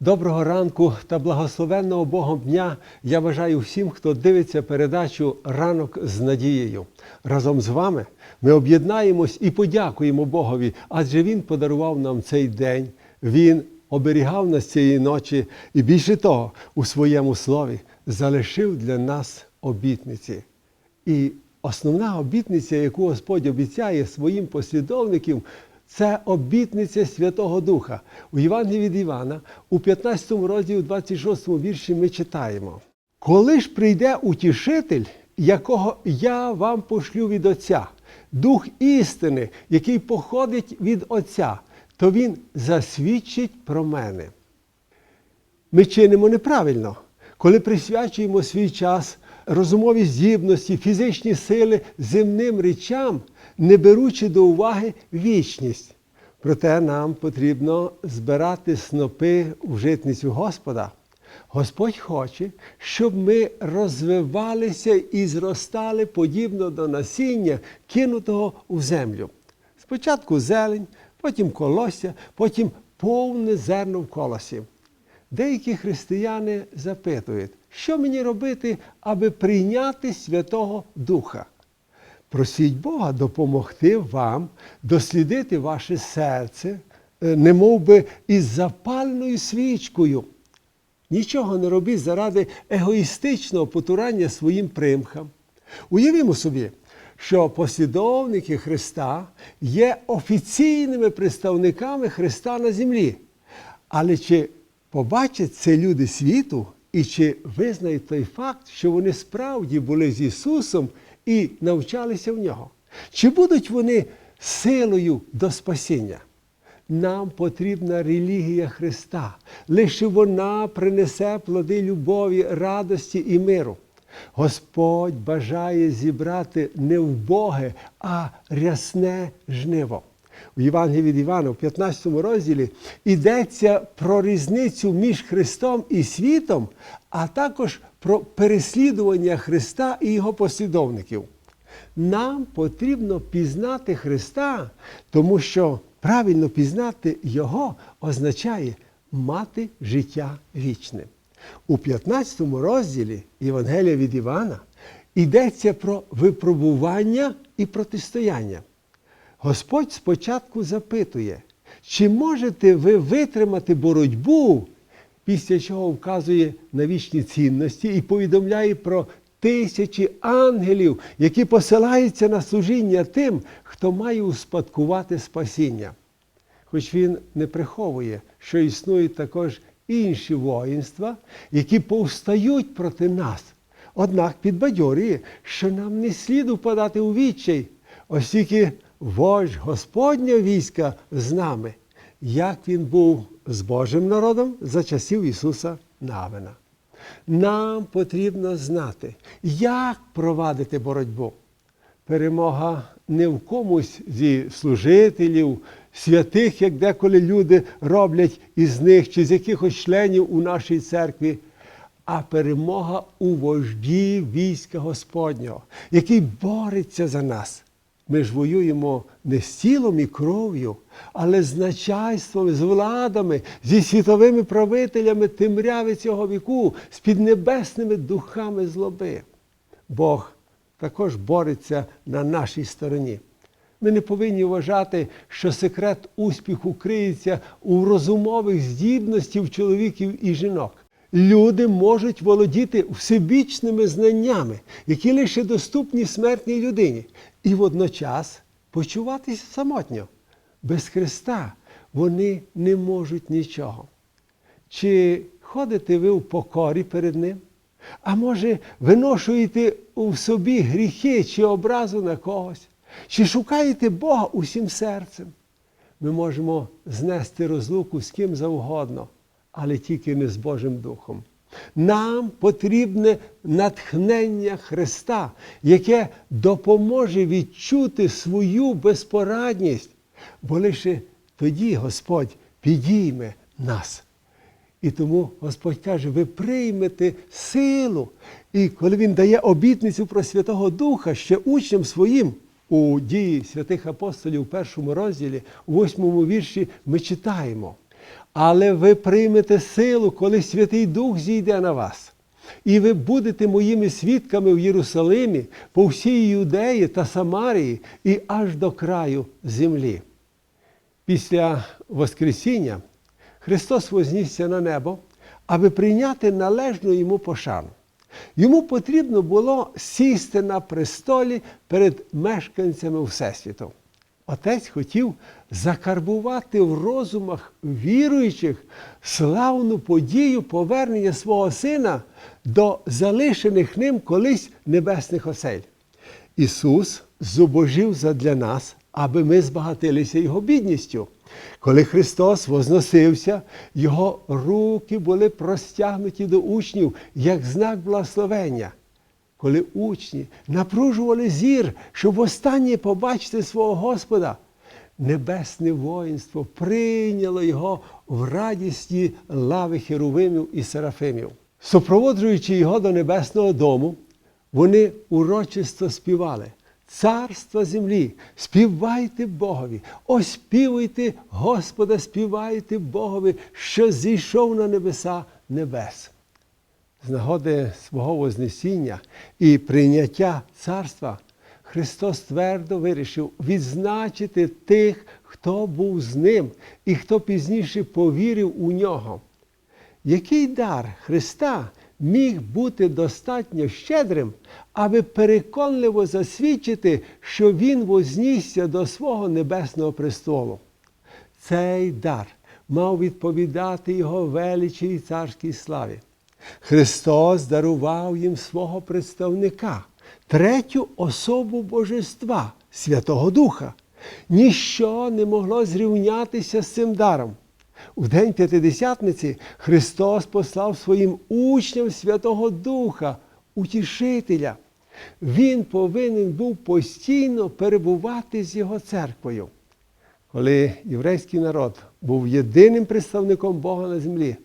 Доброго ранку та благословенного Богом дня я бажаю всім, хто дивиться передачу Ранок з надією. Разом з вами ми об'єднаємось і подякуємо Богові, адже Він подарував нам цей день. Він оберігав нас цієї ночі і більше того, у своєму слові залишив для нас обітниці. І основна обітниця, яку Господь обіцяє своїм послідовникам, це обітниця Святого Духа. У Євангелії від Івана, у 15 розділі, у 26 вірші ми читаємо: Коли ж прийде утішитель, якого я вам пошлю від Отця, Дух істини, який походить від Отця, то Він засвідчить про мене. Ми чинимо неправильно, коли присвячуємо свій час розумові здібності, фізичні сили земним речам, не беручи до уваги вічність. Проте нам потрібно збирати снопи в житницю Господа. Господь хоче, щоб ми розвивалися і зростали подібно до насіння, кинутого у землю. Спочатку зелень, потім колосся, потім повне зерно в колосі. Деякі християни запитують, що мені робити, аби прийняти Святого Духа. Просіть Бога допомогти вам дослідити ваше серце, е, не би із запальною свічкою. Нічого не робіть заради егоїстичного потурання своїм примхам. Уявімо собі, що послідовники Христа є офіційними представниками Христа на землі. Але чи побачать це люди світу і чи визнають той факт, що вони справді були з Ісусом і навчалися в нього? Чи будуть вони силою до спасіння? Нам потрібна релігія Христа. Лише вона принесе плоди любові, радості і миру. Господь бажає зібрати не вбоге, а рясне жниво. У Євангелії від Івана, в 15 розділі, йдеться про різницю між Христом і світом, а також про переслідування Христа і Його послідовників. Нам потрібно пізнати Христа, тому що правильно пізнати Його означає мати життя вічне. У 15 розділі Євангелія від Івана йдеться про випробування і протистояння. Господь спочатку запитує, чи можете ви витримати боротьбу, після чого вказує на вічні цінності і повідомляє про тисячі ангелів, які посилаються на служіння тим, хто має успадкувати спасіння. Хоч він не приховує, що існують також інші воїнства, які повстають проти нас. Однак підбадьорює, що нам не слід упадати у відчай, оскільки вождь Господня війська з нами, як він був з Божим народом за часів Ісуса Навина. Нам потрібно знати, як провадити боротьбу. Перемога не в комусь зі служителів, святих, як деколи люди роблять із них чи з якихось членів у нашій церкві, а перемога у вожді війська Господнього, який бореться за нас. Ми ж воюємо не з тілом і кров'ю, але з начальством, з владами, зі світовими правителями темряви цього віку, з піднебесними духами злоби. Бог також бореться на нашій стороні. Ми не повинні вважати, що секрет успіху криється у розумових здібностях чоловіків і жінок. Люди можуть володіти всебічними знаннями, які лише доступні смертній людині, і водночас почуватися самотньо. Без Христа вони не можуть нічого. Чи ходите ви в покорі перед Ним? А може, виношуєте у собі гріхи чи образу на когось? Чи шукаєте Бога усім серцем? Ми можемо знести розлуку з ким завгодно, але тільки не з Божим Духом. Нам потрібне натхнення Христа, яке допоможе відчути свою безпорадність, бо лише тоді Господь підійме нас. І тому Господь каже, ви приймете силу. І коли Він дає обітницю про Святого Духа ще учням своїм у дії святих апостолів у першому розділі, у восьмому вірші, ми читаємо. Але ви приймете силу, коли Святий Дух зійде на вас. І ви будете моїми свідками в Єрусалимі, по всій Юдеї та Самарії і аж до краю землі. Після Воскресіння Христос вознісся на небо, аби прийняти належну йому пошану. Йому потрібно було сісти на престолі перед мешканцями Всесвіту. Отець хотів закарбувати в розумах віруючих славну подію повернення свого сина до залишених ним колись небесних осель. Ісус зубожив задля нас, аби ми збагатилися Його бідністю. Коли Христос возносився, Його руки були простягнуті до учнів як знак благословення. Коли учні напружували зір, щоб востаннє побачити свого Господа, небесне воїнство прийняло його в радісті лави херувимів і серафимів. Супроводжуючи його до небесного дому, вони урочисто співали. Царство землі, співайте Богові, оспівуйте Господа, співайте Богові, що зійшов на небеса небес. З нагоди свого Вознесіння і прийняття царства Христос твердо вирішив відзначити тих, хто був з ним і хто пізніше повірив у нього. Який дар Христа міг бути достатньо щедрим, аби переконливо засвідчити, що Він вознісся до свого небесного престолу? Цей дар мав відповідати Його величі і царській славі. Христос дарував їм свого представника, третю особу Божества, Святого Духа. Ніщо не могло зрівнятися з цим даром. У День П'ятидесятниці Христос послав своїм учням Святого Духа, утішителя. Він повинен був постійно перебувати з його церквою. Коли єврейський народ був єдиним представником Бога на землі,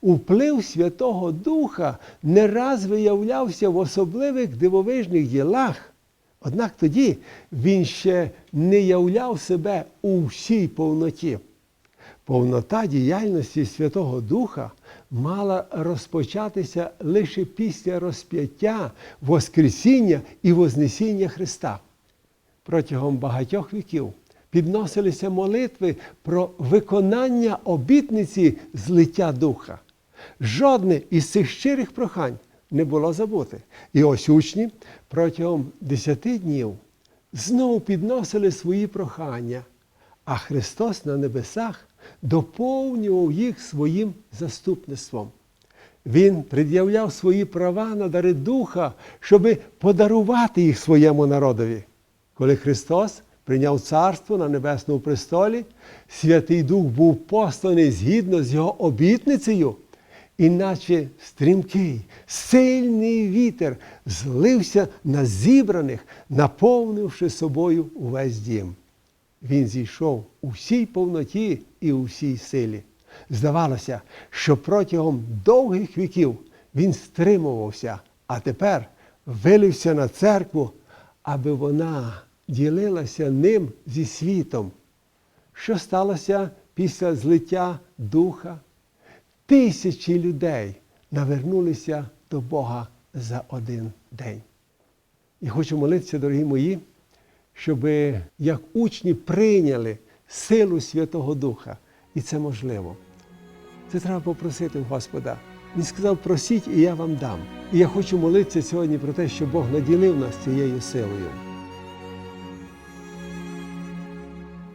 Уплив Святого Духа не раз виявлявся в особливих дивовижних ділах. Однак тоді він ще не являв себе у всій повноті. Повнота діяльності Святого Духа мала розпочатися лише після розп'яття, Воскресіння і Вознесіння Христа. Протягом багатьох віків підносилися молитви про виконання обітниці злиття духа. Жодне із цих щирих прохань не було забуте. І ось учні протягом десяти днів знову підносили свої прохання, а Христос на небесах доповнював їх своїм заступництвом. Він пред'являв свої права на дари Духа, щоби подарувати їх своєму народові. Коли Христос прийняв царство на небесному престолі, Святий Дух був посланий згідно з його обітницею, іначе стрімкий, сильний вітер злився на зібраних, наповнивши собою увесь дім. Він зійшов у всій повноті і у всій силі. Здавалося, що протягом довгих віків він стримувався, а тепер вилився на церкву, аби вона ділилася ним зі світом. Що сталося після злиття духа? Тисячі людей навернулися до Бога за один день. І хочу молитися, дорогі мої, щоб як учні прийняли силу Святого Духа. І це можливо. Це треба попросити у Господа. Він сказав, просіть, і я вам дам. І я хочу молитися сьогодні про те, що Бог наділив нас цією силою.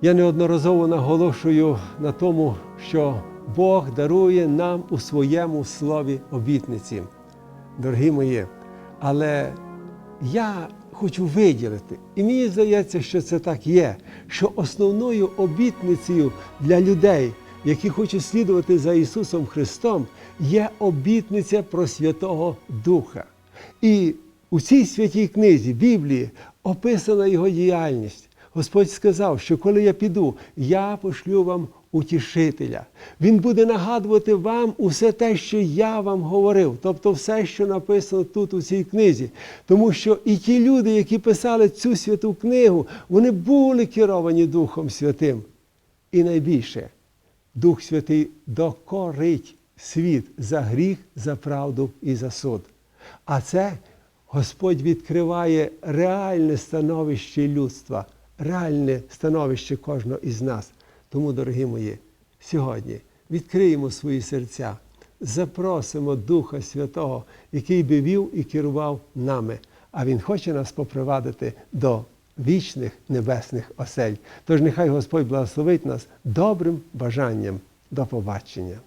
Я неодноразово наголошую на тому, що Бог дарує нам у своєму слові обітниці. Дорогі мої, але я хочу виділити, і мені здається, що це так є, що основною обітницею для людей, які хочуть слідувати за Ісусом Христом, є обітниця про Святого Духа. І у цій святій книзі Біблії описана його діяльність. Господь сказав, що коли я піду, я пошлю вам утішителя. Він буде нагадувати вам усе те, що я вам говорив, тобто все, що написано тут у цій книзі. Тому що і ті люди, які писали цю святу книгу, вони були керовані Духом Святим. І найбільше, Дух Святий докорить світ за гріх, за правду і за суд. А це Господь відкриває реальне становище людства, реальне становище кожного із нас. Тому, дорогі мої, сьогодні відкриємо свої серця, запросимо Духа Святого, який би вів і керував нами. А Він хоче нас попривадити до вічних небесних осель. Тож нехай Господь благословить нас добрим бажанням. До побачення.